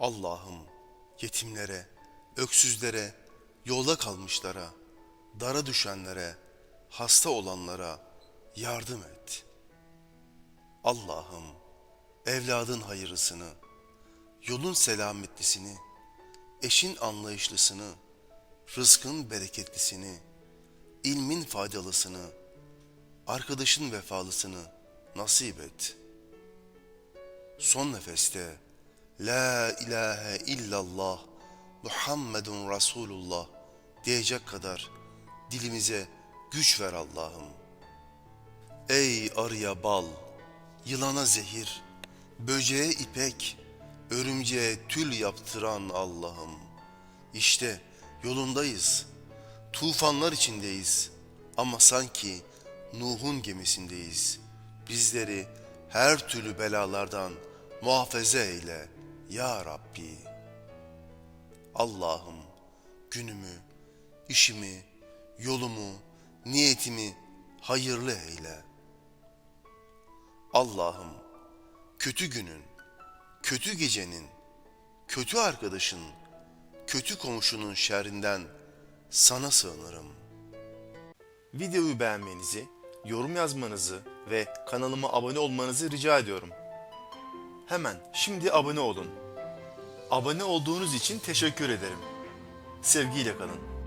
Allah'ım yetimlere, öksüzlere, yolda kalmışlara, dara düşenlere, hasta olanlara yardım et. Allah'ım evladın hayırlısını, yolun selametlisini, eşin anlayışlısını, rızkın bereketlisini, ilmin faydalısını, arkadaşın vefalısını nasip et. Son nefeste La ilahe illallah Muhammedun Resulullah diyecek kadar dilimize güç ver Allah'ım. Ey arıya bal, yılana zehir, böceğe ipek, örümceğe tül yaptıran Allah'ım. İşte yolundayız, tufanlar içindeyiz ama sanki Nuh'un gemisindeyiz. Bizleri her türlü belalardan muhafaza eyle ya Rabbi. Allah'ım günümü, işimi, yolumu, niyetimi hayırlı eyle. Allah'ım kötü günün, kötü gecenin, kötü arkadaşın, kötü komşunun şerrinden sana sığınırım. Videoyu beğenmenizi, yorum yazmanızı ve kanalıma abone olmanızı rica ediyorum. Hemen şimdi abone olun. Abone olduğunuz için teşekkür ederim. Sevgiyle kalın.